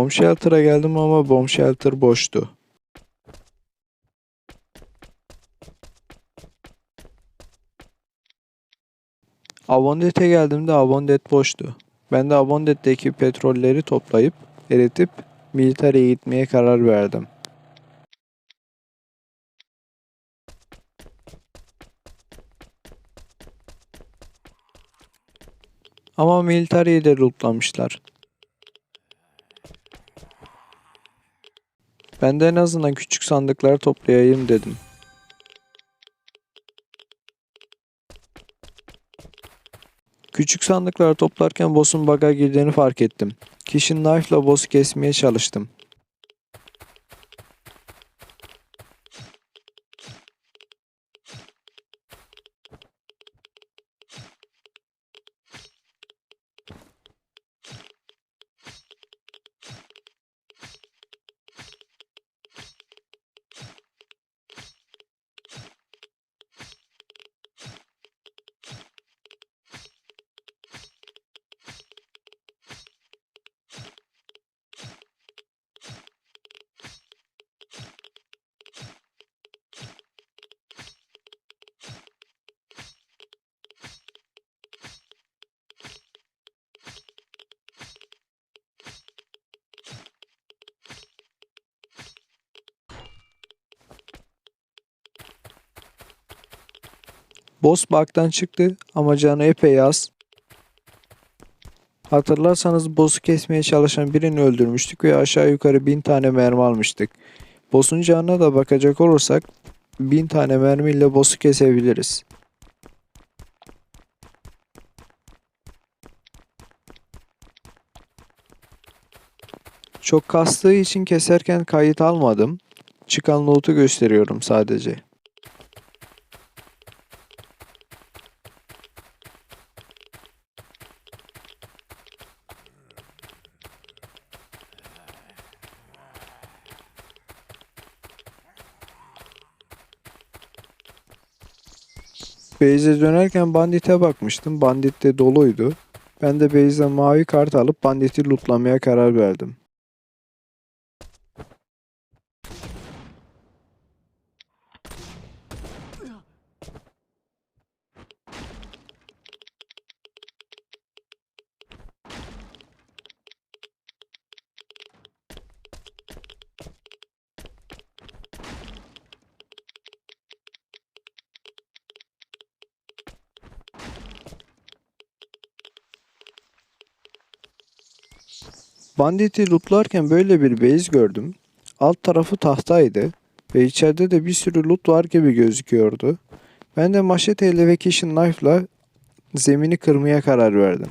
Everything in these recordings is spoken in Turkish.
Bomb Shelter'a geldim ama Bomb Shelter boştu. Avondet'e geldiğimde Avondet boştu. Ben de Avondet'teki petrolleri toplayıp eritip militariye gitmeye karar verdim. Ama militariyi de lootlamışlar. Ben de en azından küçük sandıklar toplayayım dedim. Küçük sandıkları toplarken boss'un bug'a girdiğini fark ettim. Kişinin knife'la boss'u kesmeye çalıştım. Boss bug'dan çıktı ama canı epey az. Hatırlarsanız boss'u kesmeye çalışan birini öldürmüştük ve aşağı yukarı bin tane mermi almıştık. Boss'un canına da bakacak olursak bin tane mermiyle boss'u kesebiliriz. Çok kastığı için keserken kayıt almadım. Çıkan loot'u gösteriyorum sadece. Base'e dönerken bandite bakmıştım. Bandit de doluydu. Ben de base'den mavi kart alıp banditi lootlamaya karar verdim. Banditi lootlarken böyle bir base gördüm. Alt tarafı tahtaydı ve içeride de bir sürü loot var gibi gözüküyordu. Ben de maşeteyle ve kitchen knife'la zemini kırmaya karar verdim.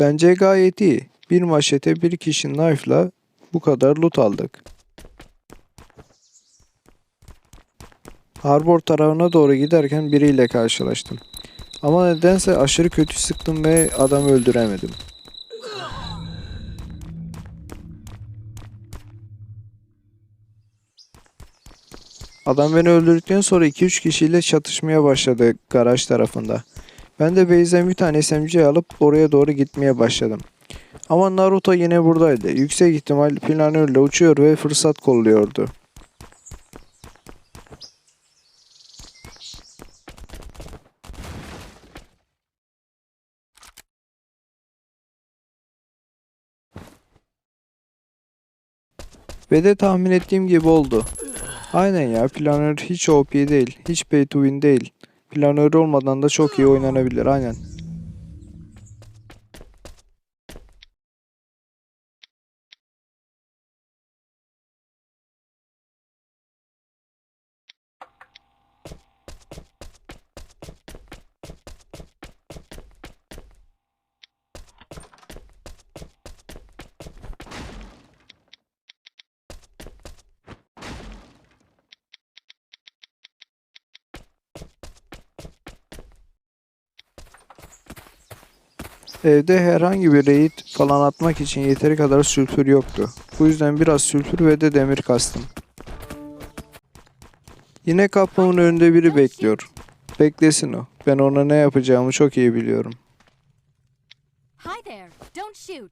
Bence gayet iyi. Bir maşete bir kişi knife'la bu kadar loot aldık. Harbor tarafına doğru giderken biriyle karşılaştım. Ama nedense aşırı kötü sıktım ve adamı öldüremedim. Adam beni öldürdükten sonra 2-3 kişiyle çatışmaya başladı garaj tarafında. Ben de base'den bir tane SMG alıp oraya doğru gitmeye başladım. Ama Naruto yine buradaydı. Yüksek ihtimal planörle uçuyor ve fırsat kolluyordu. Ve de tahmin ettiğim gibi oldu. Aynen ya planör hiç OP değil. Hiç pay to win değil. Planör olmadan da çok iyi oynanabilir aynen. Evde herhangi bir raid falan atmak için yeteri kadar sülfür yoktu. Bu yüzden biraz sülfür ve de demir kastım. Yine kapımın önünde biri bekliyor. Beklesin o. Ben ona ne yapacağımı çok iyi biliyorum. Hi there. Don't shoot.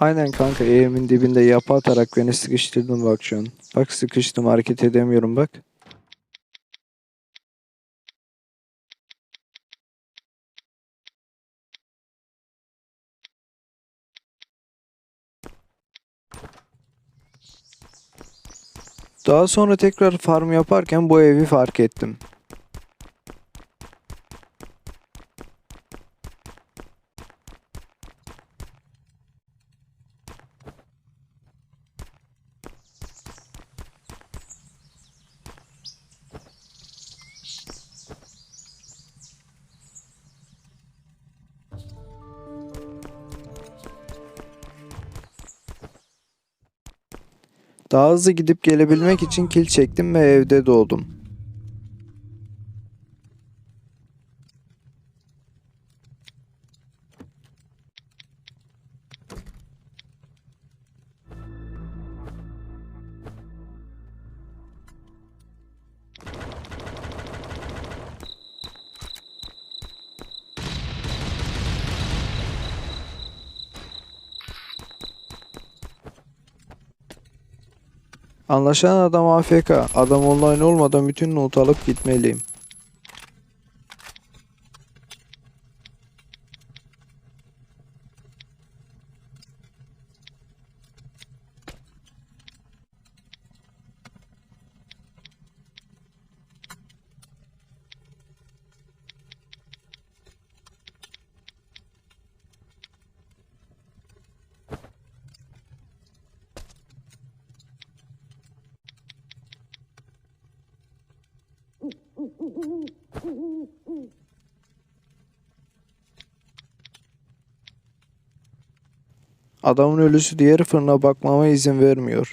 Aynen kanka evimin dibinde yapı atarak beni sıkıştırdın bak şu an. Bak sıkıştım hareket edemiyorum bak. Daha sonra tekrar farm yaparken bu evi fark ettim. Daha hızlı gidip gelebilmek için kil çektim ve evde doğdum. Anlaşılan adam AFK. Adam online olmadan bütün loot alıp gitmeliyim. Adamın ölüsü diğer fırına bakmama izin vermiyor.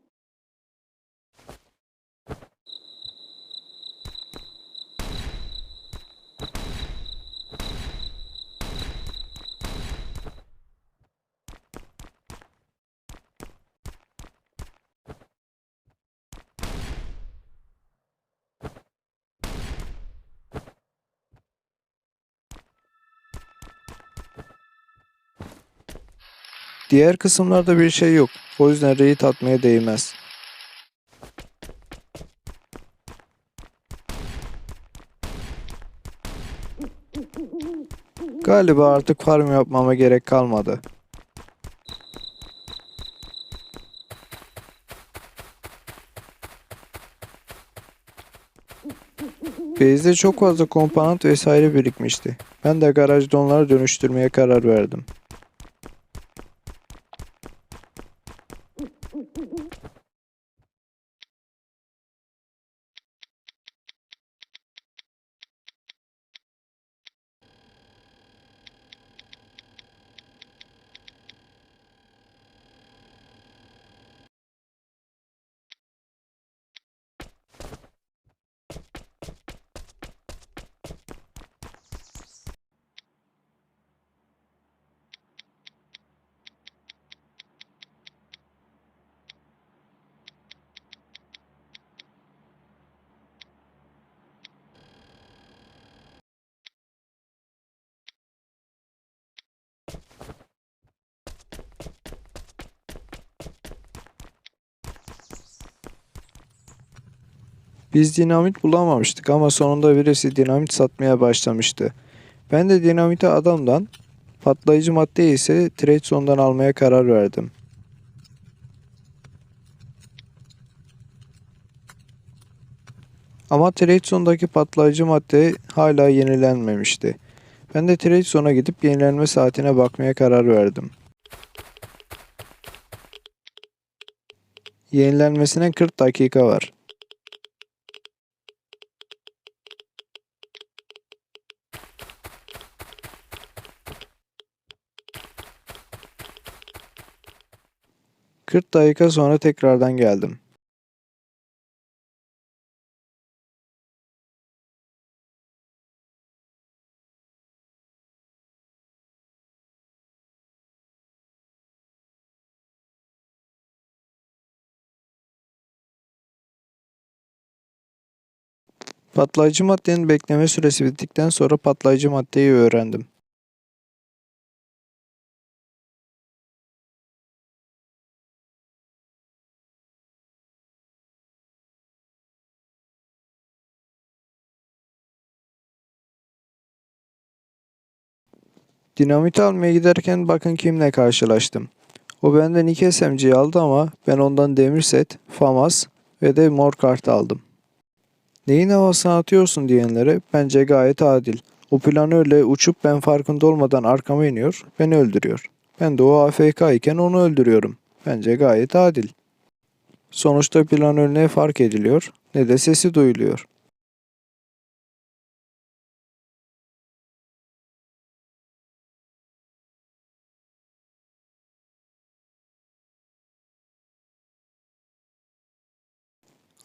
Diğer kısımlarda bir şey yok. O yüzden raid atmaya değmez. Galiba artık farm yapmama gerek kalmadı. Base'de çok fazla komponent vesaire birikmişti. Ben de garajda onları dönüştürmeye karar verdim. Uh, uh, uh. Biz dinamit bulamamıştık ama sonunda birisi dinamit satmaya başlamıştı. Ben de dinamiti adamdan, patlayıcı maddeyi ise trade zone'dan almaya karar verdim. Ama trade zone'daki patlayıcı madde hala yenilenmemişti. Ben de trade zone'a gidip yenilenme saatine bakmaya karar verdim. Yenilenmesine 40 dakika var. Kırk dakika sonra tekrardan geldim. Patlayıcı maddenin bekleme süresi bittikten sonra patlayıcı maddeyi öğrendim. Dinamit almaya giderken bakın kimle karşılaştım. O benden iki SMG aldı ama ben ondan demir set, FAMAS ve de mor kart aldım. Neyin havasını atıyorsun diyenlere bence gayet adil. O planörle uçup ben farkında olmadan arkama iniyor, beni öldürüyor. Ben de o AFK iken onu öldürüyorum. Bence gayet adil. Sonuçta planör ne fark ediliyor ne de sesi duyuluyor.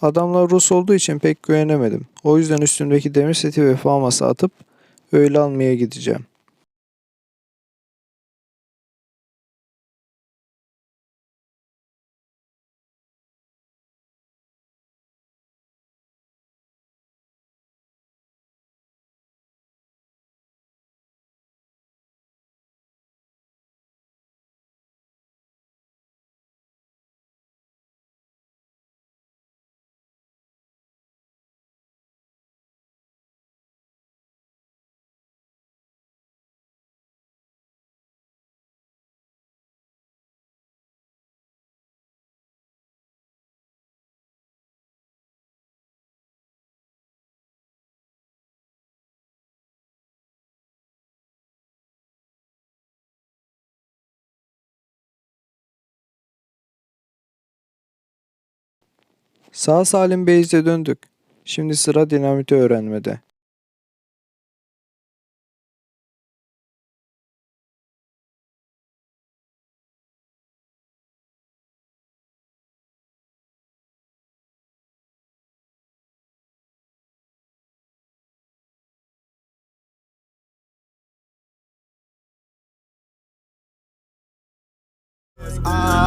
Adamlar Rus olduğu için pek güvenemedim. O yüzden üstümdeki demir seti ve faması atıp öyle almaya gideceğim. Sağ salim base'e döndük. Şimdi sıra dinamiti öğrenmede. Ah,